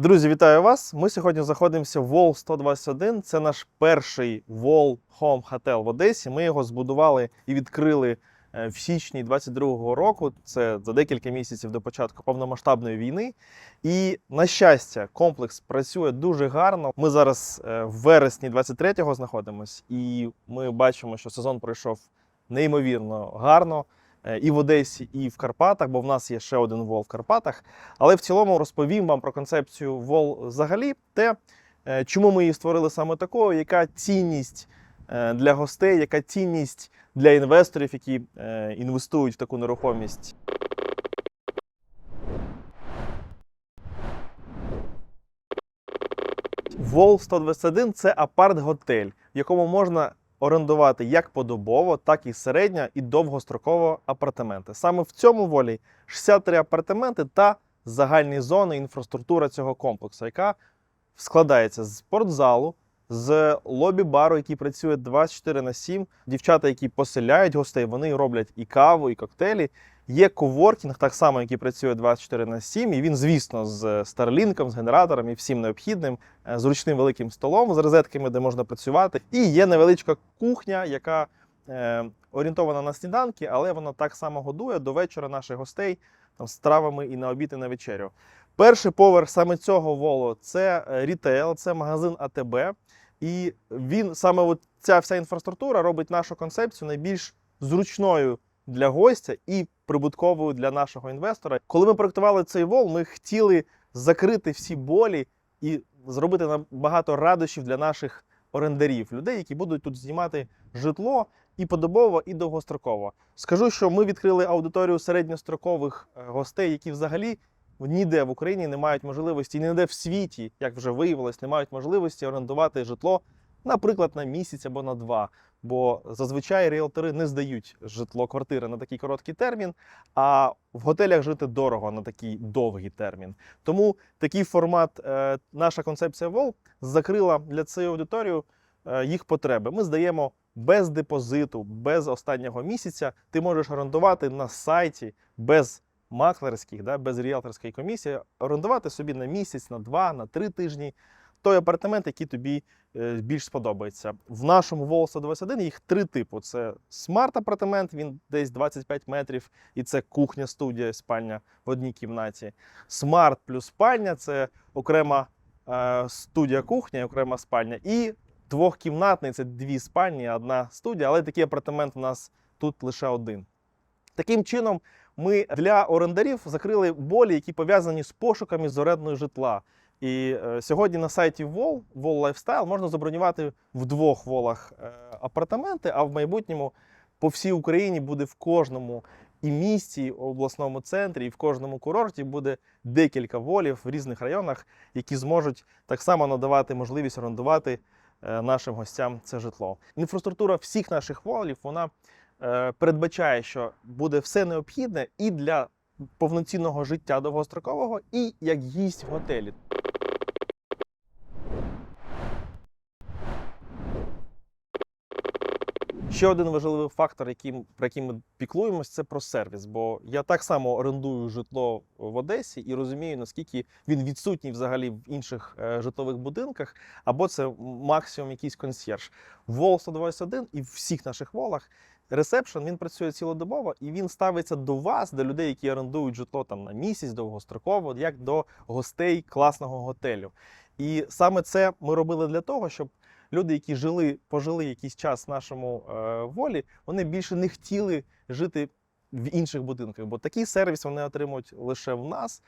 Друзі, вітаю вас! Ми сьогодні знаходимося в Wall 121. Це наш перший Wall Home Hotel в Одесі. Ми його збудували і відкрили е, в січні 22-го року. Це за декілька місяців до початку повномасштабної війни. І на щастя, комплекс працює дуже гарно. Ми зараз е, в вересні 23-го знаходимося, і ми бачимо, що сезон пройшов неймовірно гарно. Е, І в Одесі, і в Карпатах, бо в нас є ще один вол в Карпатах. Але в цілому розповім вам про концепцію вол взагалі, те, е, чому ми її створили саме такою, яка цінність е, для гостей, яка цінність для інвесторів, які інвестують в таку нерухомість. Вол 121 це апарт-готель, в якому можна орендувати як подобово, так і середньо і довгостроково апартаменти. Саме в цьому волі 63 апартаменти та загальні зони інфраструктура цього комплексу, яка складається з спортзалу, з лобі-бару, який працює 24 на 7. Дівчата, які поселяють гостей, вони роблять і каву, і коктейлі. Є коворкінг, так само, який працює 24 на 7, і він, звісно, з старлінком, з генератором і всім необхідним, е, зручним великим столом з розетками, де можна працювати. І є невеличка кухня, яка е, орієнтована на сніданки, але вона так само годує до вечора наших гостей там, з травами і на обід, і на вечерю. Перший поверх саме цього волу це е, рітейл, це магазин АТБ. І він саме от ця вся інфраструктура робить нашу концепцію найбільш зручною для гостя і прибутковою для нашого інвестора. Коли ми проектували цей вол, ми хотіли закрити всі болі і зробити набагато радощів для наших орендарів, людей, які будуть тут знімати житло і подобово, і довгостроково. Скажу, що ми відкрили аудиторію середньострокових е, гостей, які взагалі ніде в Україні не мають можливості, і ніде в світі, як вже виявилось, не мають можливості орендувати житло, наприклад, на місяць або на два. Бо зазвичай ріелтори не здають житло квартири на такий короткий термін, а в готелях жити дорого на такий довгий термін. Тому такий формат, е, наша концепція ВОЛ закрила для цієї аудиторії е, їх потреби. Ми здаємо без депозиту, без останнього місяця. Ти можеш орендувати на сайті без маклерських, да, без ріелторської комісії, орендувати собі на місяць, на два, на три тижні той апартамент, який тобі е, більш сподобається. В нашому Вол 121 їх три типу: це смарт-апартамент, він десь 25 метрів, і це кухня, студія, спальня в одній кімнаті. Смарт плюс спальня це окрема е, студія кухня, окрема спальня. І двохкімнатний це дві спальні, одна студія, але такий апартамент у нас тут лише один. Таким чином, ми для орендарів закрили болі, які пов'язані з пошуками з орендної житла. І е, сьогодні на сайті Wall, Wall Lifestyle можна забронювати в двох волах е, апартаменти, а в майбутньому по всій Україні буде в кожному і місті, і обласному центрі, і в кожному курорті буде декілька волів в різних районах, які зможуть так само надавати можливість орендувати е, нашим гостям це житло. Інфраструктура всіх наших волів вона передбачає, що буде все необхідне і для повноцінного життя довгострокового, і як гість в готелі. Ще один важливий фактор, яким, про який ми піклуємось, це про сервіс. Бо я так само орендую житло в Одесі і розумію, наскільки він відсутній взагалі в інших е, житлових будинках, або це максимум якийсь консьєрж. Вол 121 і в всіх наших волах ресепшн він працює цілодобово і він ставиться до вас, до людей, які орендують житло там на місяць довгостроково, як до гостей класного готелю. І саме це ми робили для того, щоб люди, які жили, пожили якийсь час в нашому е, волі, вони більше не хотіли жити в інших будинках, бо такий сервіс вони отримують лише в нас,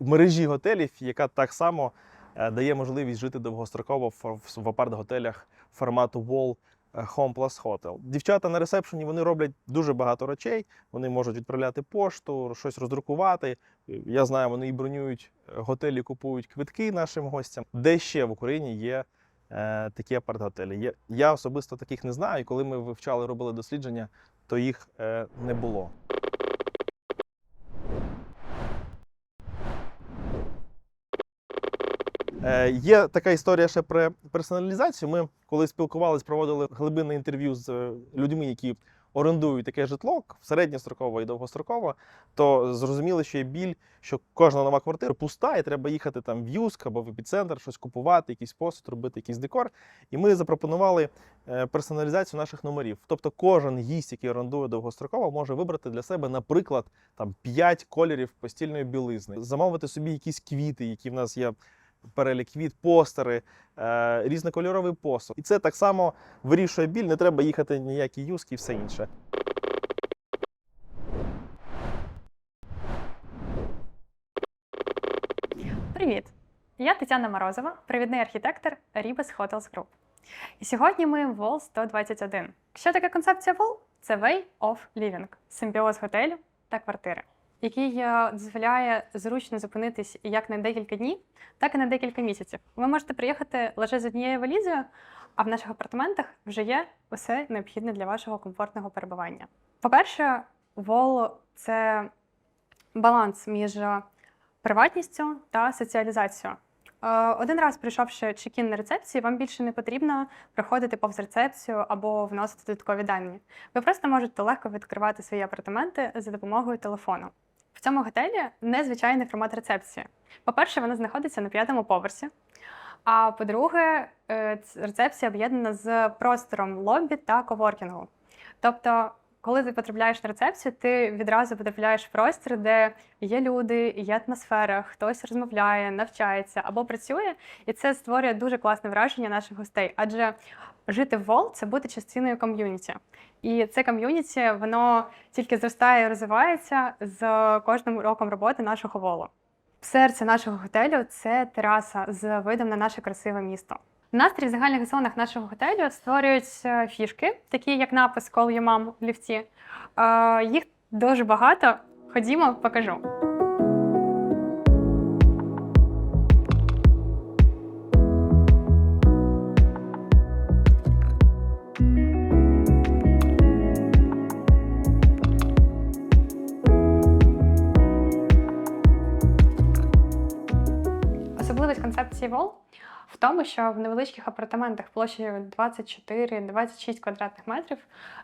в мережі готелів, яка так само е, дає можливість жити довгостроково в, в, апарт-готелях формату Wall Home Plus Hotel. Дівчата на ресепшені вони роблять дуже багато речей. Вони можуть відправляти пошту, щось роздрукувати. Я знаю, вони і бронюють е, готелі, купують квитки нашим гостям. Де ще в Україні є е, такі апарт-готелі? Я особисто таких не знаю. І коли ми вивчали, робили дослідження, то їх е, не було. Є така історія ще про персоналізацію. Ми коли спілкувалися, проводили глибинне інтерв'ю з е, людьми, які орендують таке житло середньостроково і довгостроково, то зрозуміли, що є біль, що кожна нова квартира пуста, і треба їхати там в Юск або в епіцентр, щось купувати, якийсь посуд, робити якийсь декор. І ми запропонували е, персоналізацію наших номерів. Тобто кожен гість, який орендує довгостроково, може вибрати для себе, наприклад, там 5 кольорів постільної білизни, замовити собі якісь квіти, які в нас є. Перелік квіт, постери, е, різнокольоровий посуд. І це так само вирішує біль, не треба їхати ніякі юзки і все інше. Привіт! Я Тетяна Морозова, провідний архітектор Ribes Hotels Group. І сьогодні ми в Wall 121. Що таке концепція Wall? Це Way of Living – симбіоз готелю та квартири, який е, дозволяє зручно зупинитись як на декілька днів, так і на декілька місяців. Ви можете приїхати лише з однією валізою, а в наших апартаментах вже є усе необхідне для вашого комфортного перебування. По-перше, Wall – це баланс між приватністю та соціалізацією. Е, Один раз прийшовши чекін на рецепції, вам більше не потрібно проходити повз рецепцію або вносити додаткові дані. Ви просто можете легко відкривати свої апартаменти за допомогою телефону. Цьому готелі незвичайний формат рецепції. По-перше, вона знаходиться на п'ятому поверсі. А по-друге, е, рецепція об'єднана з простором лобі та коворкінгу. Тобто, коли ти потрапляєш на рецепцію, ти відразу потрапляєш в простір, де є люди, є атмосфера, хтось розмовляє, навчається або працює, і це створює дуже класне враження наших гостей. Адже жити в Вол це бути частиною ком'юніті. І це ком'юніті воно тільки зростає і розвивається з кожним роком роботи нашого волу. Серце нашого готелю це тераса з видом на наше красиве місто. Настрій в загальних зонах нашого готелю створюють е, фішки, такі як напис Call your mom в ліфті. Е, Їх дуже багато. Ходімо, покажу. Концепції Вол в тому, що в невеличких апартаментах площею 24-26 квадратних метрів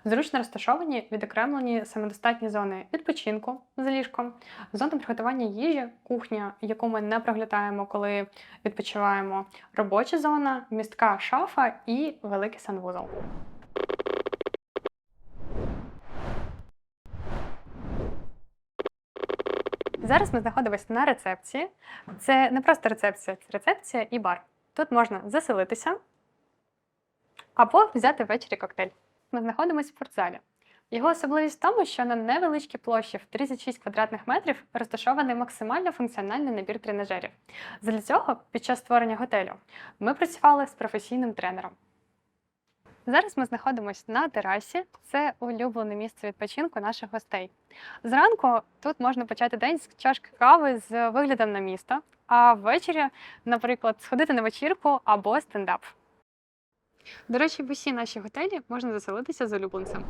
зручно розташовані відокремлені самодостатні зони відпочинку з ліжком, зона приготування їжі, кухня, яку ми не проглядаємо, коли відпочиваємо, робоча зона, містка шафа і великий санвузол. Зараз ми знаходимося на рецепції. Це не просто рецепція, це рецепція і бар. Тут можна заселитися або взяти ввечері коктейль. Ми знаходимося в спортзалі. Його особливість в тому, що на невеличкій площі в 36 квадратних метрів розташований максимально функціональний набір тренажерів. Для цього під час створення готелю ми працювали з професійним тренером. Зараз ми знаходимося на терасі. Це улюблене місце відпочинку наших гостей. Зранку тут можна почати день з чашки кави з виглядом на місто, а ввечері, наприклад, сходити на вечірку або стендап. До речі, в усі наші готелі можна заселитися з улюбленцем.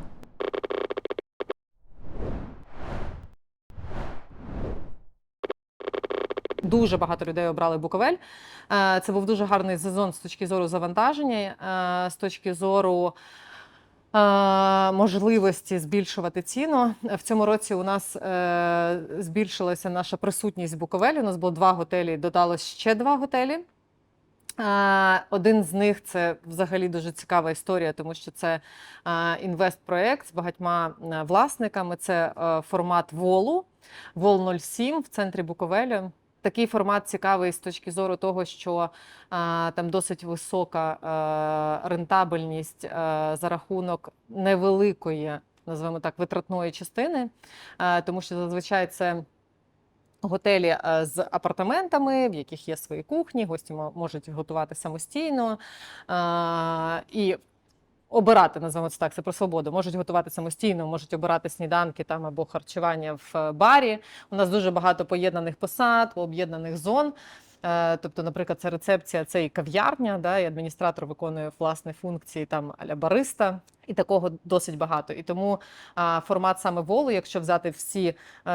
Дуже багато людей обрали Буковель. Е, Це був дуже гарний сезон з точки зору завантаження, е, з точки зору е, можливості збільшувати ціну. В цьому році у нас збільшилася наша присутність в Буковелі. У нас було два готелі, додалось ще два готелі. Один з них це взагалі дуже цікава історія, тому що це інвестпроект з багатьма власниками. Це формат волу, Вол 07 в центрі Буковелю. Такий формат цікавий з точки зору того, що а, там досить висока а, рентабельність а, за рахунок невеликої, називаємо так, витратної частини, а, тому що зазвичай це. Готелі е, з апартаментами, в яких є свої кухні, гості можуть готувати самостійно і обирати, називаємо це так, це про свободу. Можуть готувати самостійно, можуть обирати сніданки там або харчування в е, барі. У нас дуже багато поєднаних посад, об'єднаних зон. Е, Тобто, наприклад, це рецепція, це і кав'ярня, да, і адміністратор виконує власні функції там аля бариста. І такого досить багато. І тому а, формат саме волу, якщо взяти всі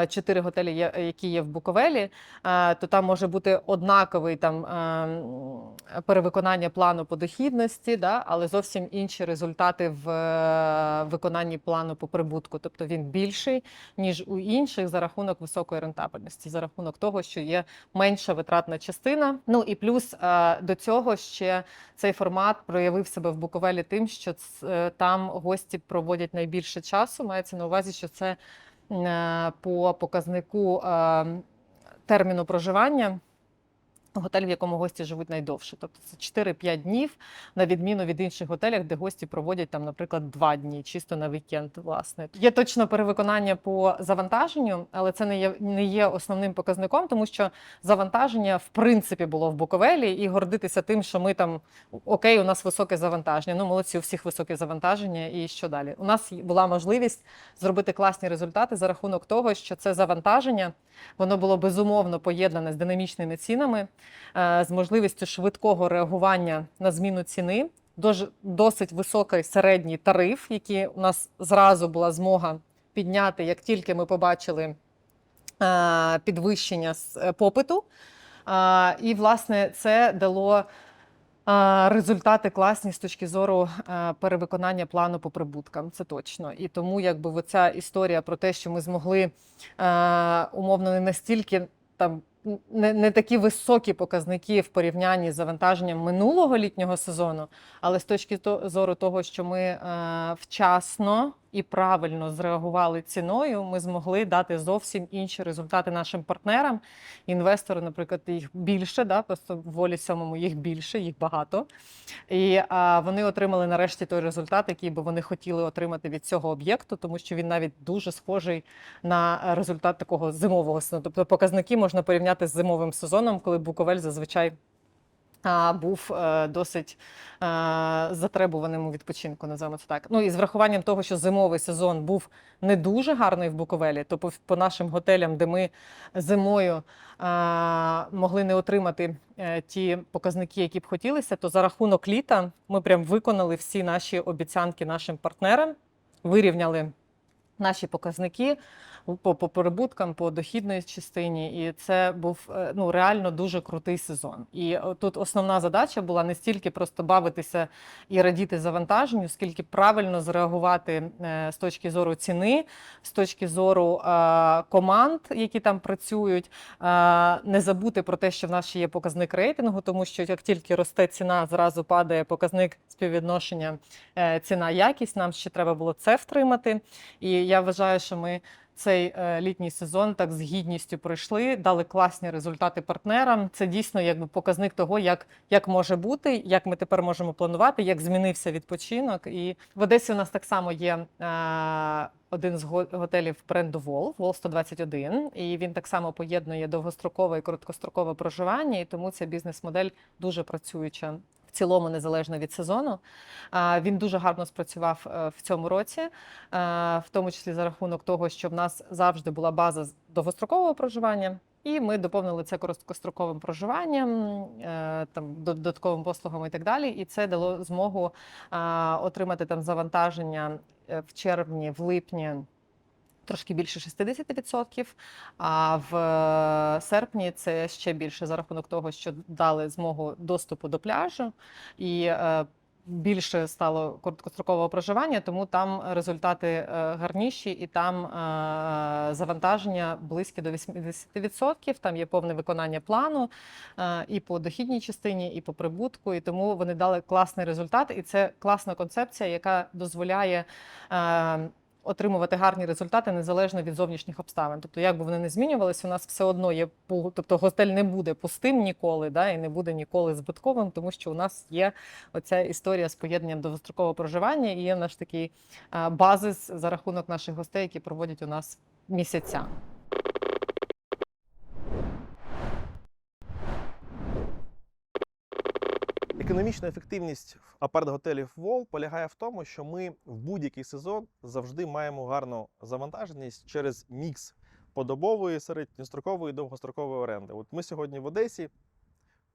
чотири готелі, які є в Буковелі, а, то там може бути однаковий там а, перевиконання плану по дохідності, да, але зовсім інші результати в е, виконанні плану по прибутку. Тобто він більший, ніж у інших за рахунок високої рентабельності, за рахунок того, що є менша витратна частина. Ну і плюс е, до цього ще цей формат проявив себе в Буковелі тим, що ц- е, гості проводять найбільше часу. Мається на увазі, що це е, по показнику е, терміну проживання. Готель, в якому гості живуть найдовше, тобто це 4-5 днів, на відміну від інших готелів, де гості проводять там, наприклад, 2 дні, чисто на вікенд. Власне, є точно перевиконання по завантаженню, але це не є не є основним показником, тому що завантаження в принципі було в Буковелі, і гордитися тим, що ми там окей, у нас високе завантаження. Ну молодці, у всіх високе завантаження. І що далі? У нас була можливість зробити класні результати за рахунок того, що це завантаження воно було безумовно поєднане з динамічними цінами, з можливістю швидкого реагування на зміну ціни. Досить високий середній тариф, який у нас зразу була змога підняти, як тільки ми побачили е, підвищення е, попиту. Е, І, власне, це дало е, результати класні з точки зору е, перевиконання плану по прибуткам. Це точно. І тому, якби оця історія про те, що ми змогли е, умовно не настільки там. Не, не такі високі показники в порівнянні з завантаженням минулого літнього сезону, але з точки то- зору того, що ми е, вчасно і правильно зреагували ціною, ми змогли дати зовсім інші результати нашим партнерам. Інвестори, наприклад, їх більше, да, просто в волі сьомому їх більше, їх багато. І а, вони отримали нарешті той результат, який би вони хотіли отримати від цього об'єкту, тому що він навіть дуже схожий на результат такого зимового сезону. Тобто показники можна порівняти з зимовим сезоном, коли Буковель зазвичай. Був е, досить е, затребуваним у відпочинку, називаємо це так. Ну і з врахуванням того, що зимовий сезон був не дуже гарний в Буковелі, то по, нашим готелям, де ми зимою могли не отримати е, ті показники, які б хотілося, то за рахунок літа ми прям виконали всі наші обіцянки нашим партнерам, вирівняли наші показники по, по прибуткам, по дохідної частині, і це був е, ну реально дуже крутий сезон. І е, тут основна задача була не стільки просто бавитися і радіти завантаженню, скільки правильно зреагувати е, з точки зору ціни, з точки зору команд, які там працюють, не забути про те, що в нас ще є показник рейтингу, тому що як тільки росте ціна, зразу падає показник співвідношення ціна якість. Нам ще треба було це втримати. І я вважаю, що ми цей е, літній сезон так з гідністю пройшли, дали класні результати партнерам. Це дійсно якби показник того, як, як може бути, як ми тепер можемо планувати, як змінився відпочинок. І в Одесі у нас так само є. Е, один з готелів бренду Вол, Вол 121, і він так само поєднує довгострокове і короткострокове проживання, і тому ця бізнес-модель дуже працююча цілому незалежно від сезону. Він дуже гарно спрацював е, в цьому році, е, в тому числі за рахунок того, що в нас завжди була база довгострокового проживання. І ми доповнили це короткостроковим проживанням, е, там додатковими послугами і так далі. І це дало змогу отримати там завантаження в червні, в липні. Трошки більше 60%, а в е, серпні це ще більше за рахунок того, що дали змогу доступу до пляжу і е, більше стало короткострокового проживання, тому там результати е, гарніші, і там завантаження близькі до 80%. Там є повне виконання плану і по дохідній частині, і по прибутку. І тому вони дали класний результат. І це класна концепція, яка дозволяє. Отримувати гарні результати незалежно від зовнішніх обставин. Тобто, як би вони не змінювалися, у нас все одно є тобто готель не буде пустим ніколи, да, і не буде ніколи збитковим, тому що у нас є оця історія з поєднанням довгострокового проживання і є наш такий базис за рахунок наших гостей, які проводять у нас місяця. Економічна ефективність апарт-готелів Вол полягає в тому, що ми в будь-який сезон завжди маємо гарну завантаженість через мікс подобової, середньострокової і довгострокової оренди. От ми сьогодні в Одесі,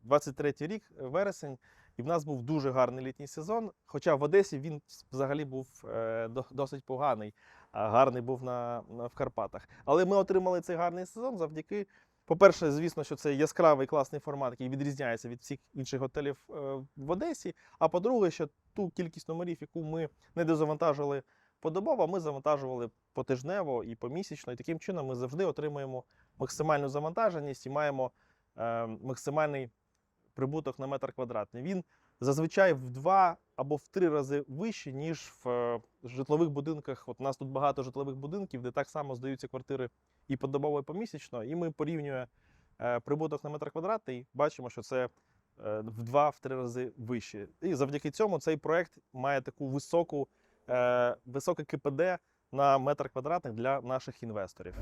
23 рік, вересень, І в нас був дуже гарний літній сезон. Хоча в Одесі він взагалі був е, досить поганий, а гарний був на в Карпатах. Але ми отримали цей гарний сезон завдяки. По-перше, звісно, що це яскравий класний формат, який відрізняється від всіх інших готелів е, в Одесі. А по-друге, що ту кількість номерів, яку ми не дозавантажили подобово, ми завантажували потижнево і помісячно. І таким чином ми завжди отримуємо максимальну завантаженість і маємо е, максимальний прибуток на метр квадратний. Він зазвичай в два або в три рази вищий, ніж в е, житлових будинках. От у нас тут багато житлових будинків, де так само здаються квартири і подобово, і помісячно. І ми порівнюємо е, прибуток на метр квадратний, бачимо, що це е, в два-в три рази вище. І завдяки цьому цей проект має таку високу, високе КПД на метр квадратний для наших інвесторів.